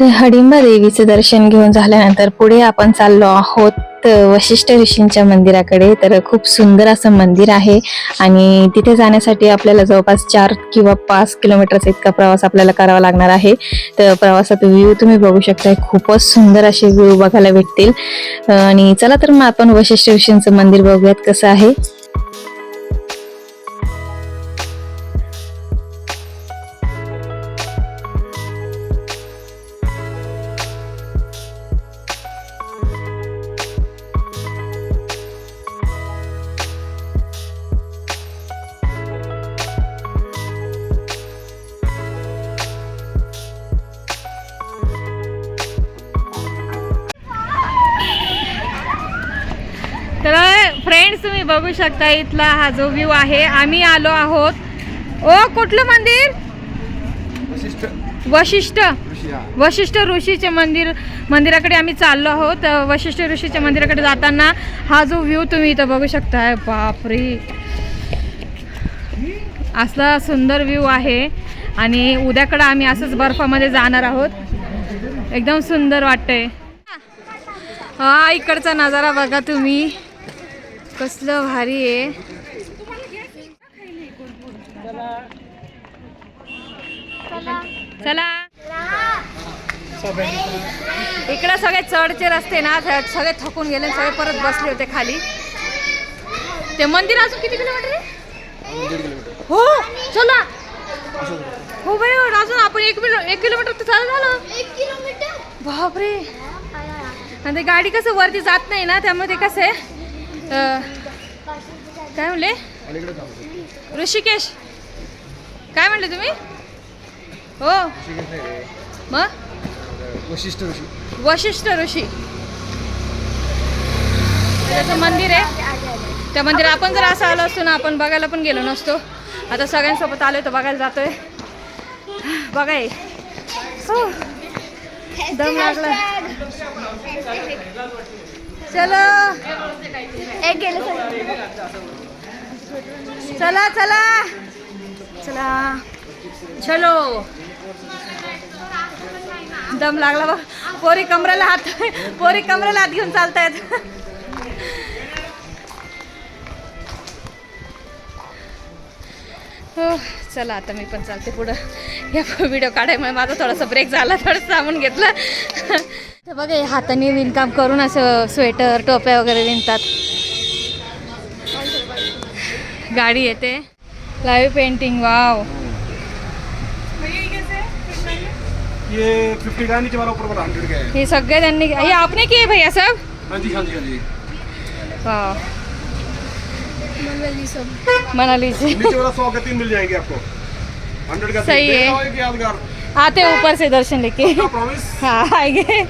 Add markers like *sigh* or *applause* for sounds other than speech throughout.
हडिंबा देवीचं दर्शन घेऊन झाल्यानंतर पुढे आपण चाललो आहोत वशिष्ठ ऋषींच्या मंदिराकडे. तर खूप सुंदर असं मंदिर आहे आणि तिथे जाण्यासाठी आपल्याला जवळपास चार किंवा पाच किलोमीटरचा इतका प्रवास आपल्याला करावा लागणार आहे. तर प्रवासात व्ह्यू तुम्ही बघू शकताय खूपच सुंदर असे व्ह्यू बघायला भेटतील. आणि चला तर मग आपण वशिष्ठ ऋषींचं मंदिर बघूयात कसं आहे. फ्रेंड्स तुम्ही बघू शकता इथला हा जो व्ह्यू आहे. आम्ही आलो आहोत. ओ कुठलं मंदिर? वशिष्ठ. वशिष्ठ. ऋषी वशिष्ठ ऋषीचे मंदिर मंदिराकडे आम्ही चाललो आहोत. वशिष्ठ ऋषीच्या मंदिराकडे जाताना हा जो व्ह्यू तुम्ही इथं बघू शकताय बापरे. असला सुंदर व्ह्यू आहे. आणि उद्याकडं आम्ही असंच बर्फामध्ये जाणार आहोत. एकदम सुंदर वाटतंय. हा इकडचा नजारा बघा तुम्ही. कसलं भारी आहे. चला. इकडे सगळे चढचे रस्ते ना थ- सगळे थकून गेले आणि सगळे परत बसले होते खाली. ते मंदिर अजून किती किलोमीटर हो चला. हो बाई अजून आपण एक मिनिट एक किलोमीटर तर चालू झालं. बापरे. आणि ते गाडी कसं वरती जात नाही ना त्यामुळे ते कसं आहे? काय म्हणले? ऋषिकेश. काय म्हणले तुम्ही? हो. मग? वशिष्ठ ऋषी. वशिष्ठ ऋषी. त्याचं मंदिर आहे. त्या मंदिर आपण जर असं आलो असतो ना आपण बघायला पण गेलो नसतो. आता सगळ्यांसोबत आलोय तर बघायला जातोय. बघा हे. हो. दम लागला. चलो. एक गेलं चला चला. चला. चलो. दम लागला बा पोरी कमरेला हात पोरी कमरेला हात घेऊन चालतायत. हो चला आता मी पण चालते पुढं. या व्हिडिओ काढायमुळे माझा थोडासा ब्रेक झाला थोडं सांगून घेतलं. बघा हे हाताने विणकाम करून असं स्वेटर टोप्या वगैरे विणतात. गाडी येते. लाईव्ह पेंटिंग वाव ये फिफ्टी का नीचे वाला ऊपर वाला हंड्रेड का है। हे सगळे त्यांनी हे आपने किए भैया सब? हाँ जी हाँ जी हाँ जी। वाव मनाली सब मनाली से नीचे वाला सौ के तीन मिल जाएँगे आपको। का सही है। है। यादगार। आते ऊपर से दर्शन लेके। प्रॉमिस हाँ आएँगे।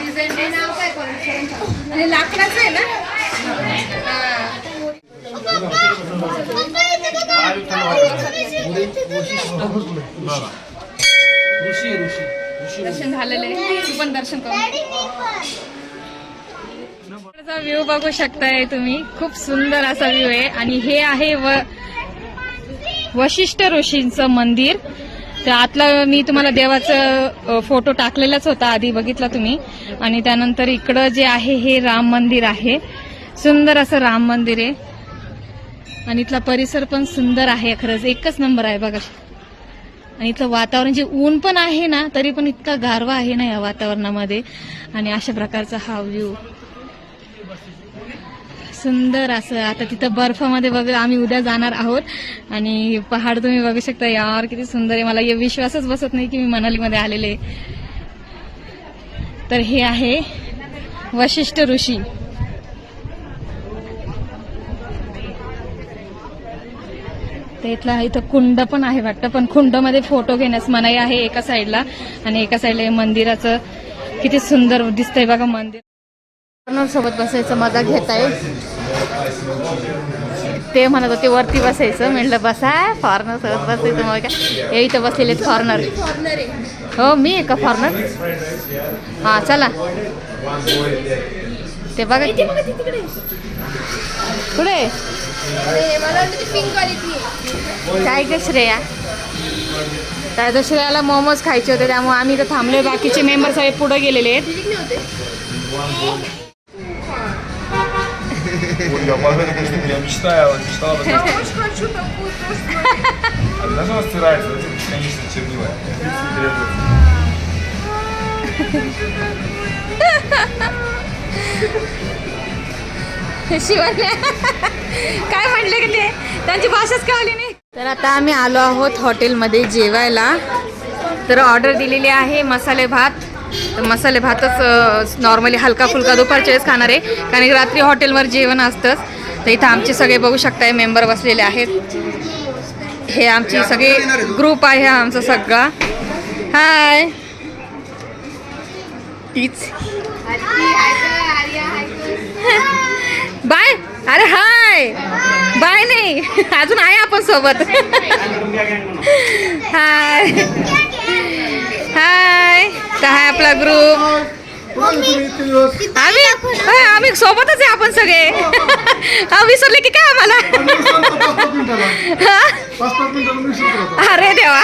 डिझाईन आहे नाव काय कोणाचं? आणि लाकडाचं आहे ना? दर्शन झालेलं आहे. तू पण दर्शन कर व्ह्यू बघू शकताय तुम्ही. खूप सुंदर असा व्ह्यू आहे. आणि हे आहे व वशिष्ठ ऋषींचं मंदिर. तर आतला मी तुम्हाला देवाचं फोटो टाकलेलाच होता आधी बघितला तुम्ही. आणि त्यानंतर इकडं जे आहे हे राम मंदिर आहे. सुंदर असं राम मंदिर आहे. आणि इथला परिसर पण सुंदर आहे खरंच. एकच नंबर आहे बघा. आणि इथलं वातावरण जे ऊन पण आहे ना तरी पण इतका गारवा आहे ना या वातावरणामध्ये. आणि अशा प्रकारचा हा व्ह्यू सुंदर असं. आता तिथं बर्फामध्ये वगैरे आम्ही उद्या जाणार आहोत. आणि पहाड तुम्ही बघू शकता यार किती सुंदर आहे. मला हे विश्वासच बसत नाही की मी मनालीमध्ये आलेले तर हे आहे वशिष्ठ ऋषी. इथला इथं कुंड पण आहे वाटतं पण कुंडमध्ये फोटो घेण्यास मनाई आहे एका साईडला. आणि एका साईडला मंदिराचं किती सुंदर दिसतंय बघा मंदिर. सोबत बसायचं मजा घेत आहे ते म्हणत होते वरती बसायचं. म्हटलं बसा फॉरनर सोबत बसायचं. मग काय हे इथं बसलेले फॉरनर हो मी आहे का फॉरनर हा चला. ते बघा. की. पुढे मला वाटतं ती पिंक वाली ती आहे. काय ग श्रेया? काय तर श्रेयाला मोमोज खायचे होते त्यामुळे आम्ही इथं थांबलोय. बाकीचे मेंबर सगळे पुढे गेलेले आहेत. दिली की नव्हते Я мечтаю, вот мечтала бы. А знаешь, что стирается? Это бесконечно чернила. शिवाय काय म्हणले की ते त्यांची भाषाच कळली नाही तर आता आम्ही आलो आहोत हॉटेलमध्ये जेवायला तर ऑर्डर दिलेली आहे मसाले भात तर मसाले भातच नॉर्मली हलका फुलका दुपारच्या वेळेस खाणार आहे. कारण की रात्री हॉटेलवर जेवण असतंच. तर इथं आमचे सगळे बघू शकताय मेंबर बसलेले आहेत. हे आमची सगळी ग्रुप आहे आमचा सगळा. हाय तीच बाय अरे हाय बाय नाही. *laughs* अजून आहे आपण सोबत. *laughs* हाय हाय तर हाय आपला ग्रुप आम्ही आम्ही सोबतच आहे आपण सगळे हा विसरले की काय आम्हाला? अरे देवा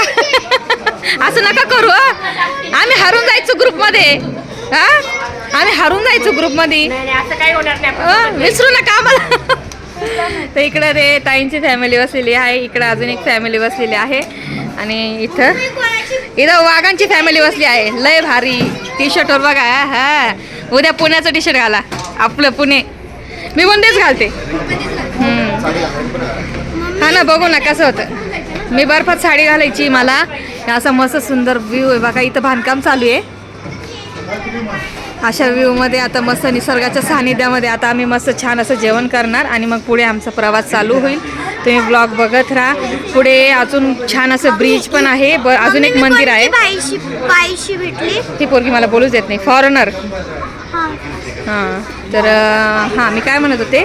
असं नका करू. आम्ही हरून जायचो ग्रुपमध्ये हा आम्ही हरून जायचो ग्रुपमध्ये विसरू नका आम्हाला तर इकडं ते ताईंची फॅमिली बसलेली आहे इकडं अजून एक फॅमिली बसलेली आहे आणि इथं इथं वाघांची फॅमिली बसली आहे. लय भारी टी शर्टवर बघा हा उद्या पुण्याचं टी शर्ट घाला. आपलं पुणे. मी पण तेच घालते हा ना बघू ना कसं होतं. मी बर्फात साडी घालायची मला. असा मस्त सुंदर व्ह्यू आहे. बघा इथं बांधकाम चालू आहे. अशा व्ह्यूमध्ये आता मस्त निसर्गाच्या सानिध्यामध्ये आता आम्ही मस्त छान असं जेवण करणार आणि मग पुढे आमचा प्रवास चालू होईल. तुम्ही ब्लॉग बघत राहा. पुढे अजून छान असं ब्रिज पण आहे. ब अजून एक मंदिर आहे. बाईशी भेटली? ती पोरगी मला बोलूच देत नाही. फॉरेनर हा. तर हां मी काय म्हणत होते?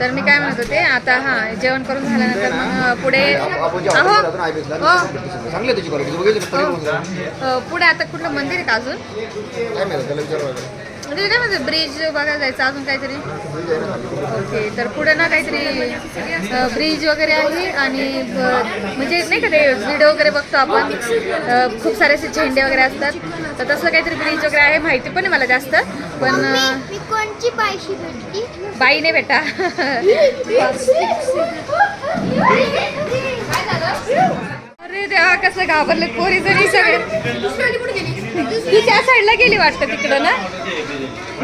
तर मी काय म्हणत होते आता हां जेवण करून झाल्यानंतर मग पुढे हो. पुढे आता कुठलं मंदिर आहे का अजून? म्हणजे काय म्हणते ब्रिज बघायला जायचं अजून काहीतरी? ओके तर पुढे ना काहीतरी ब्रिज वगैरे आहे आणि म्हणजे नाही का ते व्हिडिओ वगैरे बघतो आपण. खूप सारे असे झेंडे वगैरे असतात. तर तसं काहीतरी ब्रिज वगैरे आहे माहिती पण आहे मला जास्त. पण कोणची बाईशी भेटली? बाई नाही बेटा अरे देवा कसं घाबरले पोरी जरी सगळे. ती त्या साईडला गेली वाटतं तिकडं ना?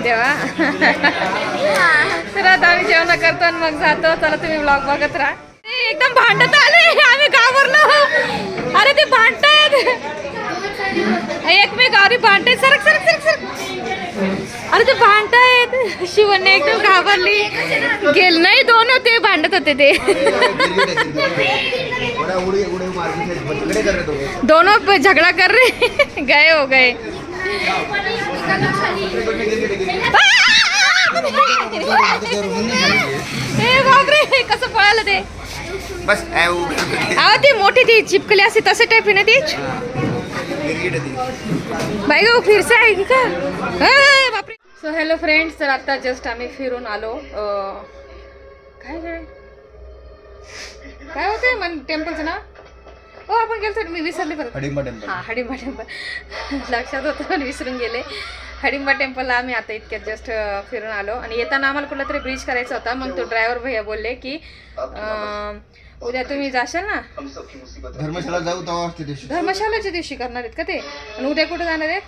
देवा. तर आता आम्ही जेवण करतो आणि मग जातो. चला तुम्ही ब्लॉग बघत राहा. एकदम भांडत आले. आम्ही घाबरलो. अरे ते भांडत एकमेक अरे भांडतायत सरक सरक सरक सरक. अरे ते भांडतायत शिवण्य एकदम घाबरली. गेल नाही दोन होते भांडत होते ते. दोनों पे झगड़ा कर रहे गए हो गए. ए बापरे कसं पळालं ते. बस अहो ती मोठी ती चिपकली असते तसे टाईप आहे ना ती. बाई गो फिरसे आहे की बापरे. सो हॅलो फ्रेंड्स तर आता जस्ट आम्ही फिरून आलो. काय काय काय होते मन टेम्पलचं नाव? हो आपण गेलो मी विसरले परत. हडिंबा टेम्पल हा हडिंबा टेम्पल लक्षात होतं पण विसरून गेले. हडिंबा टेम्पलला आम्ही आता इतक्यात जस्ट फिरून आलो. आणि येताना आम्हाला कुठला तरी ब्रिज करायचा होता. मग तो ड्रायव्हर भैया बोलले की उद्या तुम्ही जाशाल ना? धर्मशाला जाऊ तेव्हा असते दिवशी धर्मशालाच्या दिवशी करणार आहेत का ते? आणि उद्या कुठे जाणार आहेत?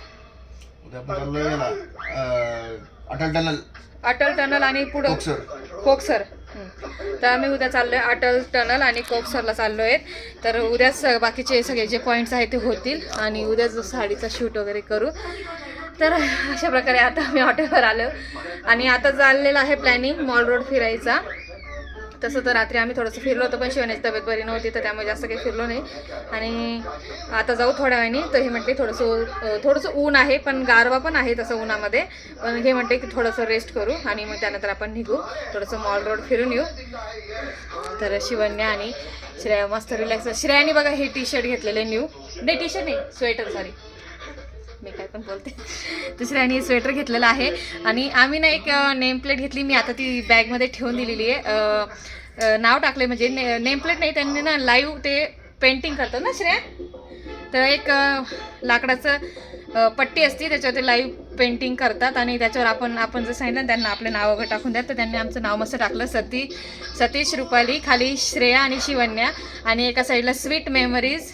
उद्या आपण चाललोय याला अं, अटल टनल. अटल टनल आणि पुढं? कोकसर. कोकसर. हं. तर आम्ही उद्या चाललोय अटल टनल आणि कोकसरला चाललो आहेत तर उद्याच बाकीचे सगळे जे पॉईंट्स आहेत ते होतील. आणि उद्याच साडीचा शूट वगैरे करू. तर अशा प्रकारे आता आम्ही हॉटेलवर आलो. आणि आता चाललेलं आहे प्लॅनिंग मॉल रोड फिरायचा. तसं तर रात्री आम्ही थोडंसं फिरलो होतो पण शिवण्याची तब्येत बरी नव्हती तर त्यामुळे जास्त काही फिरलो नाही. आणि आता जाऊ थोड्या वेळाने तर हे म्हटले थोडंसं थोडंसं ऊन आहे पण गारवा पण आहे तसं उन्हामध्ये. पण हे म्हटले की थोडंसं रेस्ट करू आणि मग त्यानंतर आपण निघू. थोडंसं मॉल रोड फिरून येऊ. तर शिवण्या आणि श्रेया मस्त रिलॅक्स श्रेयाने बघा हे टी शर्ट घेतलेले न्यू नाही टी शर्ट नाही स्वेटर सॉरी मी काय पण बोलते. दुसऱ्याने स्वेटर घेतलेलं आहे. आणि आम्ही ना एक नेम प्लेट घेतली. मी आता ती बॅगमध्ये ठेवून दिलेली आहे. नाव टाकले म्हणजे ने नेम प्लेट नाही त्यांनी ना लाईव्ह ते पेंटिंग करतात ना श्रेया? तर एक लाकडाचं पट्टी असते त्याच्यावर ते लाईव्ह पेंटिंग करतात आणि त्याच्यावर आपण आपण जर सांगितलं ना त्यांना आपलं नाव वगैरे टाकून द्या. तर त्यांनी आमचं नाव मस्त टाकलं. सती सतीश रुपाली खाली श्रेया आणि शिवन्या. आणि एका साईडला स्वीट मेमरीज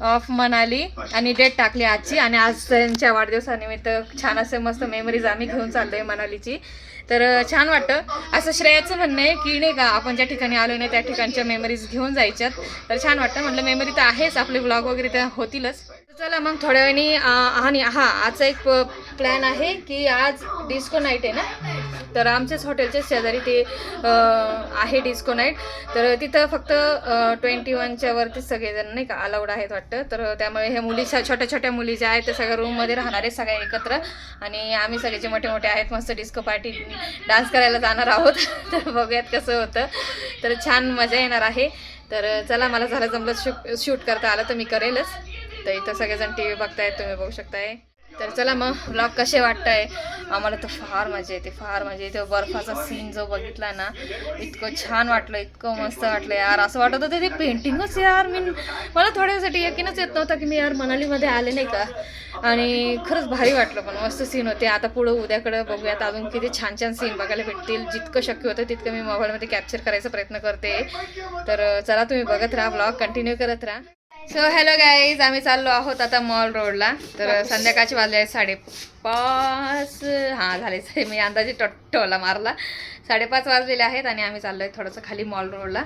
ऑफ मनाली आणि डेट टाकली आजची आणि आज त्यांच्या वाढदिवसानिमित्त छान असे मस्त मेमरीज आम्ही घेऊन चाललोय मनालीची. तर छान वाटतं. असं श्रेयाचं म्हणणं आहे की नाही का आपण ज्या ठिकाणी आलो नाही त्या ठिकाणच्या मेमरीज घेऊन जायच्यात. तर छान वाटतं. म्हटलं मेमरी तर आहेच. आपले ब्लॉग वगैरे त्या होतीलच. चला मग थोड्या वेळाने आणि हा आजचा एक प्लॅन आहे की आज डिस्को नाईट आहे ना? तर आमच्याच हॉटेलच्या शेजारी ते आहे डिस्को नाईट तर तिथं फक्त ट्वेंटी वनच्या वरती सगळेजण नाही का अलाउड आहेत वाटतं. तर त्यामुळे हे मुली छोट्या छोट्या मुली ज्या आहेत त्या सगळ्या रूममध्ये राहणार आहेत सगळ्या एकत्र. आणि आम्ही सगळे जे मोठे मोठे आहेत मस्त डिस्को पार्टी डान्स करायला जाणार आहोत. *laughs* तर बघूयात कसं होतं. तर छान मजा येणार आहे. तर चला मला झालं जमलं शूट शूट करता आलं तर मी करेलच. तर इथं सगळेजण टी व्ही बघतायत तुम्ही बघू शकताय. तर चला मग ब्लॉग कसे वाटतंय? आम्हाला तर फार मजा येते फार मजा येते. बर्फाचा सीन जो बघितला ना इतकं छान वाटलं इतकं मस्त वाटलं यार. असं वाटत होतं ते पेंटिंगच यार. मी मला थोड्यासाठी यकीनच येत नव्हतं की मी यार मनालीमध्ये आले नाही का? आणि खरंच भारी वाटलं पण मस्त सीन होते. आता पुढं उद्याकडं बघूयात अजून किती छान छान सीन बघायला भेटतील. जितकं शक्य होतं तितकं मी मोबाईलमध्ये कॅप्चर करायचा प्रयत्न करते. तर चला तुम्ही बघत राहा ब्लॉग कंटिन्यू करत राहा. सो हॅलो गाईज आम्ही चाललो आहोत आता मॉल रोडला तर संध्याकाळचे वाजले आहेत साडेपाच. हां झाले मी अंदाजे टोला मारला. साडेपाच वाजलेले आहेत आणि आम्ही चाललो आहे थोडंसं खाली मॉल रोडला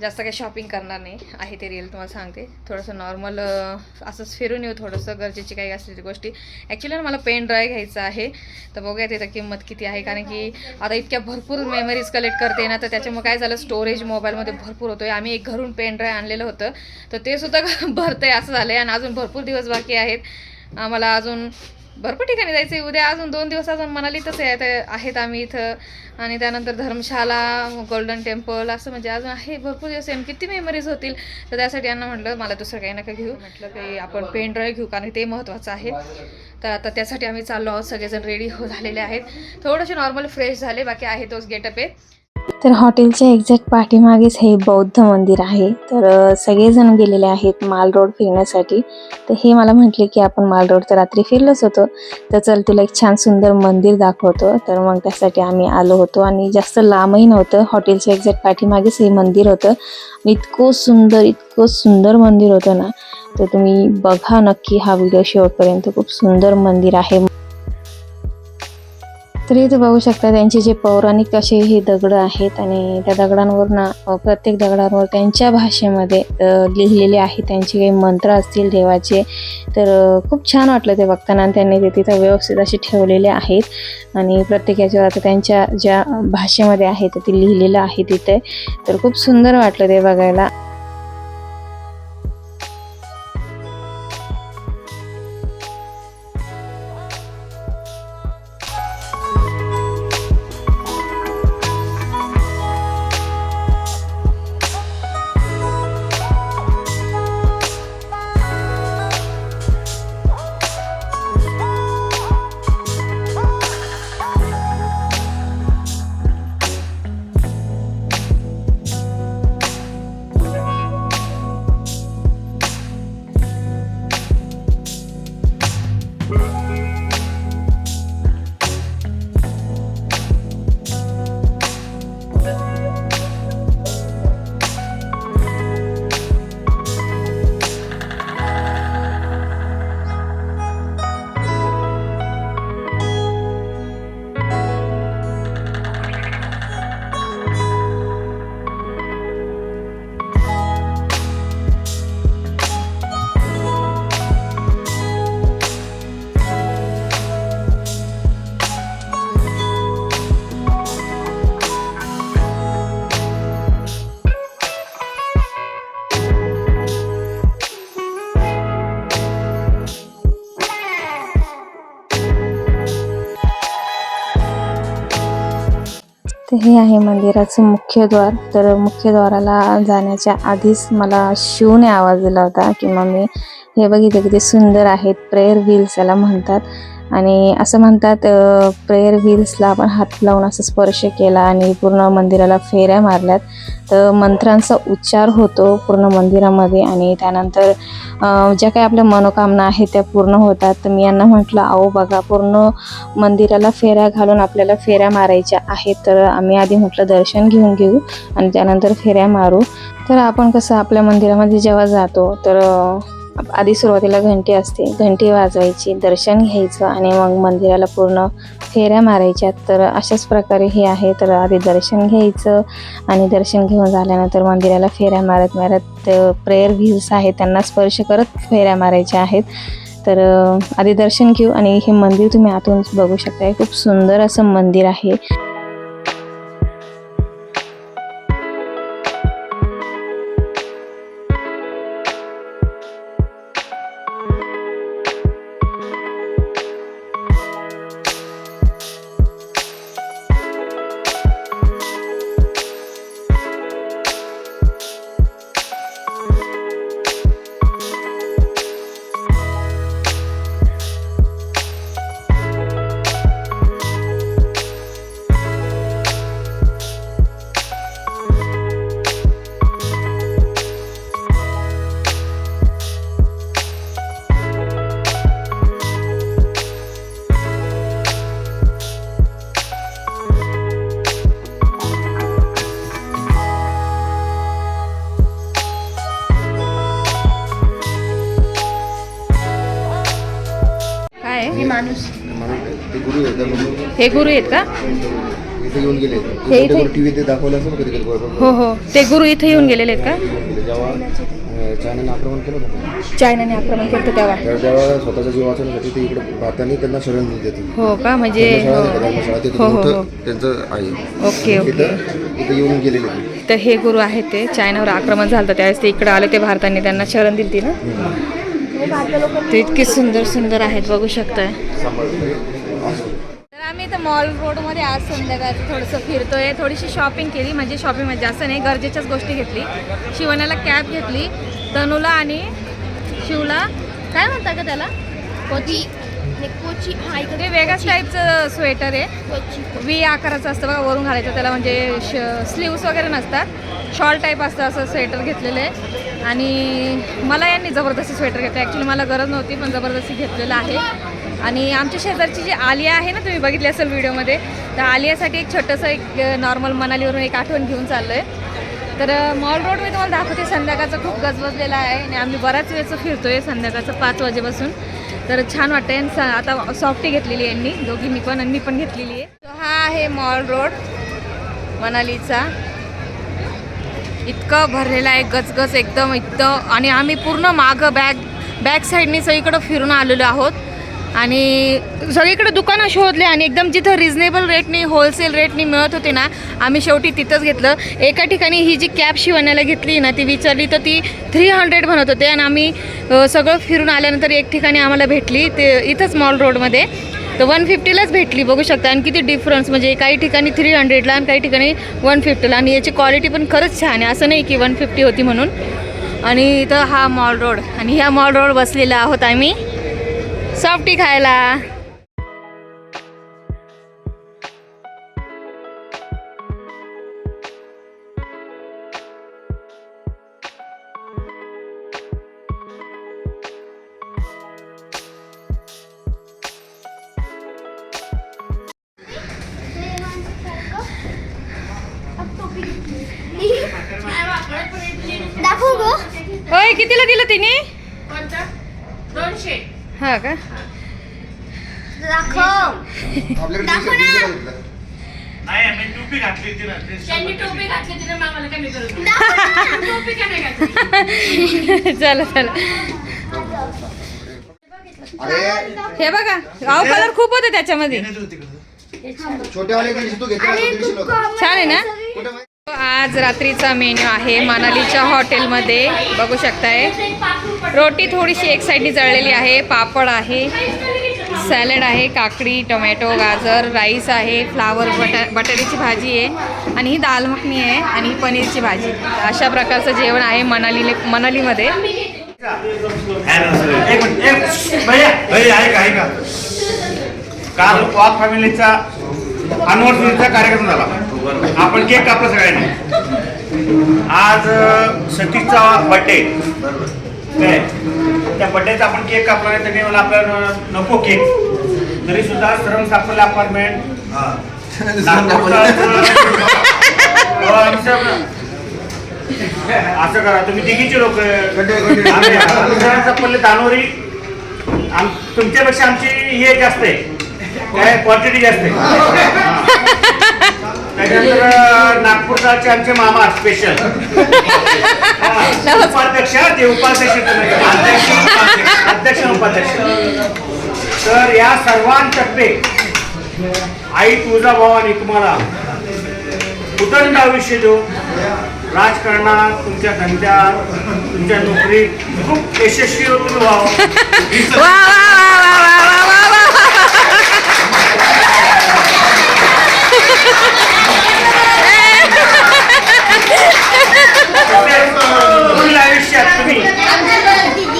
जास्त काही शॉपिंग करणार नाही. आहे ते रिअल तुम्हाला सांगते. थोडंसं नॉर्मल असंच फिरून येऊ. थोडंसं गरजेची काही असलेली गोष्टी. ॲक्च्युली मला पेन ड्राय घ्यायचं आहे. तर बघूया तिथं किंमत किती आहे. कारण की आता इतक्या भरपूर मेमरीज कलेक्ट करते ना तर त्याच्यामुळे काय झालं? स्टोरेज मोबाईलमध्ये भरपूर होतोय. आम्ही एक घरून पेन ड्राय आणलेलं होतं. तर ते सुद्धा *laughs* आहे असं झालं आहे आणि अजून भरपूर दिवस बाकी आहेत. आम्हाला अजून भरपूर ठिकाणी जायचं आहे उद्या अजून दोन दिवस अजून मनालीतच आहे. ते आहेत आम्ही इथं. आणि त्यानंतर धर्मशाला गोल्डन टेम्पल असं म्हणजे अजून आहे भरपूर दिवस. आहे आणि किती मेमरीज होतील? तर त्यासाठी यांना म्हटलं मला दुसरं काही नका घेऊ. म्हटलं की आपण पेन ड्राईव्ह घेऊ कारण ते महत्त्वाचं आहे. तर आता त्यासाठी आम्ही चाललो आहोत. सगळेजण रेडी हो झालेले आहेत. थोडेसे नॉर्मल फ्रेश झाले. बाकी आहे तोच गेटअप आहे. तर हॉटेलच्या एक्झॅक्ट पाठीमागेच हे बौद्ध मंदिर आहे. तर सगळेजण गेलेले आहेत माल रोड फिरण्यासाठी. तर हे मला म्हटले की आपण माल रोड तर रात्री फिरलोच होतो. तर चल तुला एक छान सुंदर मंदिर दाखवतो. तर मग त्यासाठी आम्ही आलो होतो आणि जास्त लांबही नव्हतं. हॉटेलच्या एक्झॅक्ट पाठीमागेच हे मंदिर होतं. इतकं सुंदर इतकं सुंदर मंदिर होतं ना. तर तुम्ही बघा नक्की हा व्हिडिओ शेवटपर्यंत. खूप सुंदर मंदिर आहे. तर इथे बघू शकता त्यांचे जे पौराणिक असे हे दगड आहेत आणि त्या दगडांवर ना प्रत्येक दगडांवर त्यांच्या भाषेमध्ये लिहिलेले आहे त्यांचे काही मंत्र असतील देवाचे तर खूप छान वाटलं ते बघताना आणि त्यांनी ते तिथं व्यवस्थित असे ठेवलेले आहेत. आणि प्रत्येक याच्यावर आता त्यांच्या ज्या भाषेमध्ये आहे ते लिहिलेलं आहे तिथे. तर खूप सुंदर वाटलं ते बघायला. हे आहे मंदिराचं मुख्य द्वार. तर मुख्य द्वाराला जाण्याच्या आधीच मला शिवने आवाज दिला होता की मम्मी हे बघितलं किती सुंदर आहेत. प्रेयर व्हील्स याला म्हणतात. आणि असं म्हणतात प्रेयर व्हील्सला आपण हात लावून असं स्पर्श केला आणि पूर्ण मंदिराला फेऱ्या मारल्यात. तर मंत्रांचा उच्चार होतो पूर्ण मंदिरामध्ये आणि त्यानंतर ज्या काही आपल्या मनोकामना आहेत त्या पूर्ण होतात. तर मी यांना म्हटलं अहो बघा पूर्ण मंदिराला फेऱ्या घालून आपल्याला फेऱ्या मारायच्या आहेत. तर आम्ही आधी म्हटलं दर्शन घेऊन घेऊ आणि त्यानंतर फेऱ्या मारू. तर आपण कसं आपल्या मंदिरामध्ये जेव्हा जातो तर आधी सुरुवातीला घंटी असते. घंटी वाजवायची दर्शन घ्यायचं आणि मग मंदिराला पूर्ण फेऱ्या मारायच्या. तर अशाच प्रकारे हे आहे. तर आधी दर्शन घ्यायचं आणि दर्शन घेऊन झाल्यानंतर मंदिराला फेऱ्या मारत मारत प्रेयर व्ह्यूज आहेत त्यांना स्पर्श करत फेऱ्या मारायच्या आहेत. तर आधी दर्शन घेऊ आणि हे मंदिर तुम्ही आतून बघू शकताय. खूप सुंदर असं मंदिर आहे. हे गुरु आहेत का? इथे येऊन गेले. हे इथे- टीव्ही ते दाखवलं असेल कधी हो हो. ते गुरु इथे येऊन गेलेले आहेत का? जेव्हा अं, चायनाने आक्रमण केलं होतं. चायनाने आक्रमण केलं होतं तेव्हा. तर तेव्हा जीव वाचवण्यासाठी ते इकडे भारताने त्यांना शरण दिली देते हो का? म्हणजे धर्मशाळा हो. नाही का, धर्मशाळा तिथं हो, हो, हो. मोठं त्यांचं आहे. Okay okay. इथे येऊन गेलेले ते. तर हे गुरु आहेत ते. चायनावर आक्रमण झालं होतं. त्यावेळेस ते इकडे आले ते भारताने त्यांना शरण दिली ना? ते इतके सुंदर सुंदर आहेत बघू शकताय. आम्ही इथं मॉल रोडमध्ये आज संध्याकाळचं थोडंसं फिरतोय. थोडीशी शॉपिंग केली म्हणजे शॉपिंग म्हणजे जास्त नाही गरजेच्याच गोष्टी घेतली. शिवण्याला कॅब घेतली तनूला आणि शिवला. काय म्हणता का त्याला? कोची. कोची. हा इकडे वेगळ्याच टाईपचं स्वेटर आहे. व्ही आकाराचं असतं बघा वरून घालायचं त्याला म्हणजे श स्लीव्स वगैरे नसतात. शॉल टाईप असतं असं स्वेटर घेतलेलं आहे. आणि मला यांनी जबरदस्ती स्वेटर घेतलं. ॲक्च्युली मला गरज नव्हती पण जबरदस्ती घेतलेलं आहे. आणि आमच्या शेजारची जी आलिया आहे ना तुम्ही बघितली असेल व्हिडिओमध्ये तर आलियासाठी एक छोटंसं एक नॉर्मल मनालीवरून एक आठवण घेऊन चाललो आहे तर मॉल रोड मी तुम्हाला दाखवते संध्याकाळचं खूप गजबजलेला आहे आणि आम्ही बऱ्याच वेळचं आहे संध्याकाळचं पाच वाजेपासून. तर छान वाटतंय आणि स- आता सॉफ्टी घेतलेली आहे यांनी दोघींनी पण आणि मी पण घेतलेली आहे. तो हा आहे मॉल रोड मनालीचा. इतकं भरलेलं आहे गजगज एकदम इतकं आणि आम्ही पूर्ण मागं बॅग बॅक साईडनी सगळीकडं फिरून आलेलो आहोत. आणि सगळीकडे दुकानं शोधले आणि एकदम जिथं रिजनेबल रेटनी होलसेल रेटनी मिळत होते ना आम्ही शेवटी तिथंच घेतलं. एका ठिकाणी ही जी कॅब शिवण्याला घेतली ना ती विचारली तर ती थ्री हंड्रेड म्हणत होते आणि आम्ही सगळं फिरून आल्यानंतर एक ठिकाणी आम्हाला भेटली ते इथंच मॉल रोडमध्ये तर वन फिफ्टीलाच भेटली बघू शकता. आणि किती डिफरन्स म्हणजे काही ठिकाणी थ्री हंड्रेडला आणि काही ठिकाणी वन फिफ्टीला आणि याची क्वालिटी पण खरंच छान आहे. असं नाही की वन फिफ्टी होती म्हणून. आणि इथं हा मॉल रोड आणि ह्या मॉल रोड बसलेला आहोत आम्ही. सॉफ्टी खायला. दाखवू गो. होय कितीला दिलं तिने? हा का? दाखव. ना. घेतलं. होती चला चला. अरे हे बघा अहो कलर खूप होते त्याच्यामध्ये. छोट्यावाले तू घेतला. छान आहे ना? कुठं माहिती? आज रात्रीचा मेन्यू आहे मनालीच्या हॉटेलमध्ये. बघू शकताय. रोटी थोडीशी एक साईडनी जळलेली आहे पापड आहे सॅलड आहे काकडी टोमॅटो गाजर राईस आहे फ्लावर बटा बटाट्याची भाजी आहे आणि ही दाल मखनी आहे आणि ही पनीरची भाजी. अशा प्रकारचं जेवण आहे मनाली मनालीमध्ये. काल फॅमिलीचा अनवर्सरीचा कार्यक्रम झाला. *laughs* आपण केक कापला सगळ्यांनी. आज सतीशचा बड्डे काय त्या बड्डेचा आपण केक कापला नाही त्यांनी मला आपल्याला नको केक. तरी सुद्धा श्रम सापडला अपार्टमेंट. असं करा तुम्ही तिघीचे लोक पल्ले दानोरी तुमच्यापेक्षा आमची हे जास्त आहे. काय क्वांटिटी जास्त आहे. त्याच्यानंतर नागपूरचे आमचे मामा स्पेशल *laughs* उपाध्यक्ष ते उपाध्यक्ष. अध्यक्ष उपाध्यक्ष. अध्यक्ष उपाध्यक्ष तर या सर्वांतर्फे आई तुळजा भवानी तुम्हाला उदंड आयुष्य देऊ राजकारणात तुमच्या धंद्यात तुमच्या नोकरीत खूप यशस्वी हो तुम्ही व्हावं पुढील आयुष्यात तुम्ही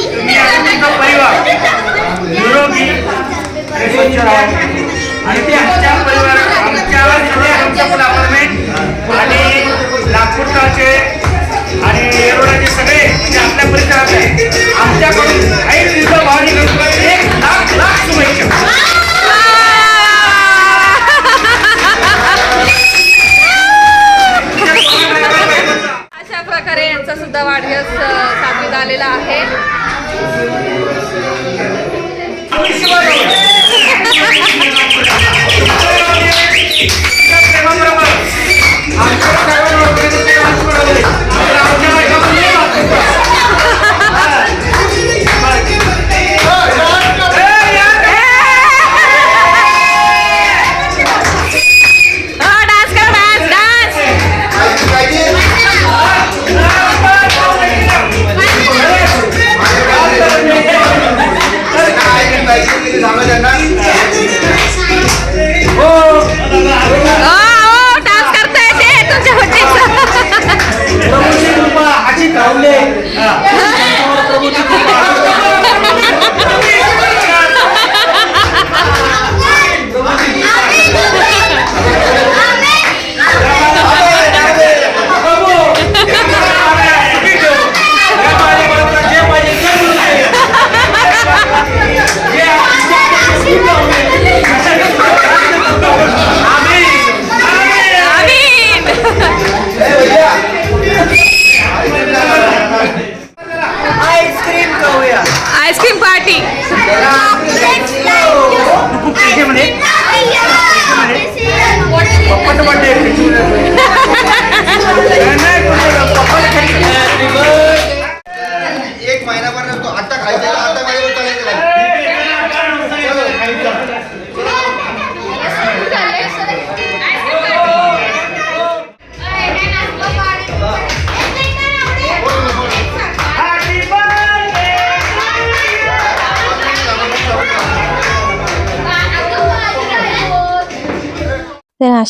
तुम्ही आणि तुमचा परिवार निरोगी स्वच्छ आणि ते आमच्या परिवार आमच्या आमच्या पण अपार्टमेंट आणि नागपूरचे आणि येरोडाचे सगळे म्हणजे आपल्या परिसरात आहे आमच्याकडून काही दिवसा भावनी एक लाख लाख शुभेच्छा. यांचा सुद्धा वाढदिवस साजरीत आलेला आहे. *laughs*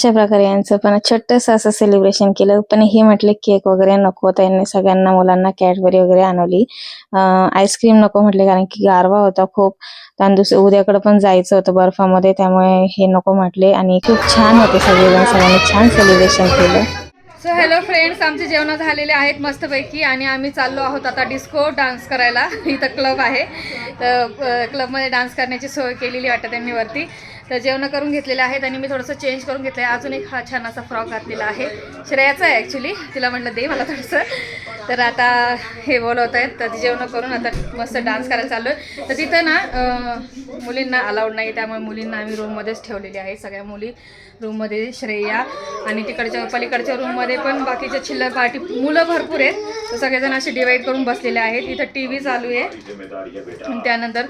अशा प्रकारे यांचं पण छोटंसं असं सेलिब्रेशन केलं. पण हे म्हटले केक वगैरे नको. त्यांनी सगळ्यांना मुलांना कॅडबरी वगैरे आणवली. आईस्क्रीम नको म्हटले कारण की गारवा होता खूप. आणि दुसरं उद्याकडे पण जायचं होतं बर्फामध्ये त्यामुळे हे नको म्हटले. आणि खूप छान होते सगळेजण सगळ्यांनी छान सेलिब्रेशन केलं. सो हॅलो फ्रेंड्स आमचे जेवण झालेले आहेत मस्तपैकी. आणि आम्ही चाललो आहोत आता डिस्को डान्स करायला. *laughs* इथं क्लब आहे. तर क्लबमध्ये डान्स करण्याची सोय केलेली वाटतं त्यांनी वरती. तर जेवणं करून घेतलेले आहेत आणि मी थोडंसं चेंज करून घेतलं आहे अजून एक हा छान असा फ्रॉक घातलेला आहे. श्रेयाचा आहे ॲक्च्युली तिला म्हटलं दे मला थोडंसं. तर आता हे बोलवत आहेत. तर ती करून आता मस्त डान्स करायला चाललो आहे तर तिथं ना मुलींना अलाउड नाही. त्यामुळे मुलींना आम्ही रूममध्येच ठेवलेली आहे. सगळ्या मुली रूममध्ये श्रेया आणि तिकडच्या पलीकडच्या रूममध्ये पण बाकीच्या चिल्लर पार्टी मुलं भरपूर आहेत. तर सगळेजण असे डिवाईड करून बसलेले आहेत. इथं टी व्ही चालू आहे. त्यानंतर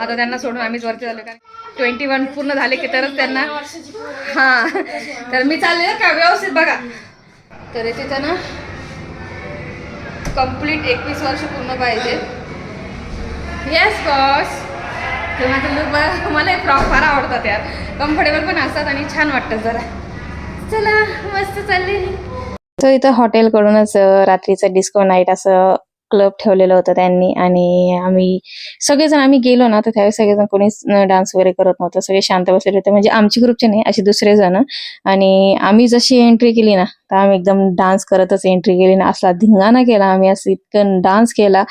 आता त्यांना सोडून आम्हीच वरती झालो कारण ट्वेंटी वन पूर्ण झाले की तरच त्यांना हां. तर मी चालले का? व्यवस्थित बघा. तर तिथं ना कंप्लीट एकवीस वर्ष पूर्ण पाहिजे. येस बॉस तर माझं लुक मला फ्रॉक फार आवडतात यार. कम्फर्टेबल पण असतात आणि छान वाटतं जरा. चला मस्त चाललेली. तो इथं हॉटेलकडूनच रात्रीचं डिस्को नाईट असं क्लब ठेवलेला होता त्यांनी आणि आम्ही सगळेजण आम्ही गेलो ना तर त्यावेळेस सगळेजण कोणीच डान्स वगैरे करत नव्हतं. सगळे शांत बसलेले होते. म्हणजे आमची ग्रुपचे नाही असे दुसरे जण. आणि आम्ही जशी एंट्री केली ना तर आम्ही एकदम डान्स करतच एंट्री केली ना असला धिंगाणा केला आम्ही असं इतकं डान्स केला.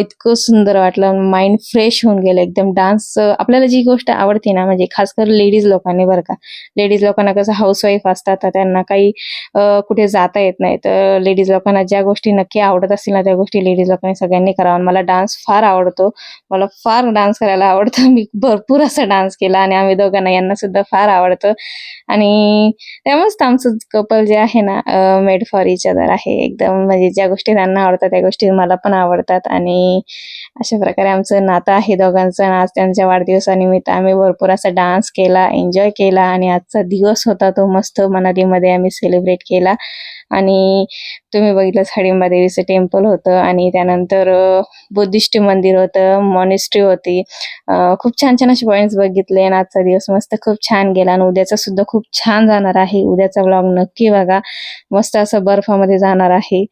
इतकं सुंदर वाटलं. माइंड फ्रेश होऊन गेलं एकदम. डान्स आपल्याला जी गोष्ट आवडते ना म्हणजे खास कर लेडीज लोकांनी बरं का. लेडीज लोकांना कसं हाऊसवाईफ असतात तर त्यांना काही कुठे जाता येत नाही. तर लेडीज लोकांना ज्या गोष्टी नक्की आवडत असतील ना त्या गोष्टी लेडीज लोकांनी सगळ्यांनी करावं मला डान्स फार आवडतो. मला फार डान्स करायला आवडतं. मी भरपूर असा डान्स केला आणि आम्ही दोघांना यांना सुद्धा फार आवडतं. आणि त्यामुळेच आमचं कपल जे आहे ना मेड फॉर इच अदर आहे एकदम. म्हणजे ज्या गोष्टी त्यांना आवडतात त्या गोष्टी मला पण आवडतात. आणि अशा प्रकारे आमचं नातं आहे दोघांचं. आणि आज त्यांच्या वाढदिवसानिमित्त आम्ही भरपूर असा डान्स केला एन्जॉय केला. आणि आजचा दिवस होता तो मस्त मनालीमध्ये आम्ही सेलिब्रेट केला. आणि तुम्ही बघितलं हडिंबा देवीचं टेम्पल होतं आणि त्यानंतर बुद्धिस्ट मंदिर होतं मॉनेस्ट्री होती. खूप छान छान असे पॉईंट्स बघितले आणि आजचा दिवस मस्त खूप छान गेला आणि उद्याचा सुद्धा खूप छान जाणार आहे. उद्याचा ब्लॉग नक्की बघा. मस्त असं बर्फामध्ये जाणार आहे.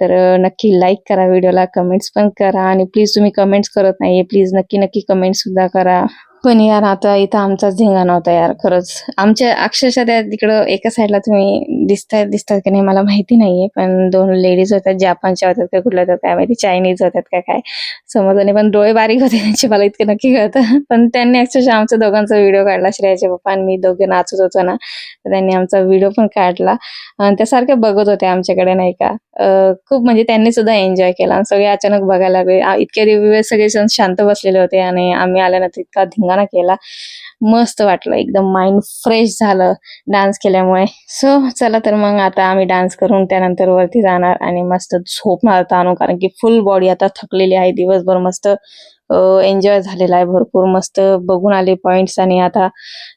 तर नक्की लाईक करा व्हिडिओला कमेंट्स पण करा आणि प्लीज तुम्ही कमेंट्स करत नाहीये. प्लीज नक्की नक्की कमेंट्स सुद्धा करा. पण यार आता इथं आमचाच झिंगा होता यार खरंच. आमच्या अक्षरशः त्या तिकडं एका साईडला तुम्ही दिसतात दिसतात की नाही मला माहिती नाहीये पण दोन लेडीज होतात जापानच्या होत्यात का कुठल्या होत्या काय माहिती चायनीज होत्यात का काय. समजले नाही पण डोळे बारीक होते त्यांचे मला इतके नक्की कळतं. पण त्यांनी अक्षरशः आमचा दोघांचा व्हिडिओ काढला श्रेयाचे पप्पा आणि मी दोघे नाचत होतो ना तर त्यांनी आमचा व्हिडिओ पण काढला. आणि त्या सारख्या बघत होते आमच्याकडे नाही का. खूप म्हणजे त्यांनी सुद्धा एन्जॉय केला. आणि सगळे अचानक बघायला लागले. इतके दिवस सगळे जण शांत बसलेले होते आणि आम्ही आल्यानंतर इतका धिंगाणा केला. मस्त वाटलं एकदम माइंड फ्रेश झालं डान्स केल्यामुळे. सो चला तर मग आता आम्ही डान्स करून त्यानंतर वरती जाणार आणि मस्त झोपणार ताणू कारण की फुल बॉडी आता थकलेली आहे. दिवसभर मस्त एन्जॉय झालेला आहे भरपूर. मस्त बघून आले पॉइंट्स आणि आता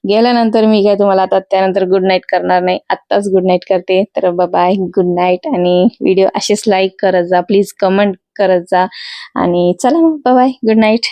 गेल्यानंतर मी काय तुम्हाला आता त्यानंतर गुड नाईट करणार नाही. आत्ताच गुड नाईट करते. तर बाय गुड नाईट आणि व्हिडिओ असेच लाईक करत जा. प्लीज कमेंट करत जा. आणि चला मग. Bye good night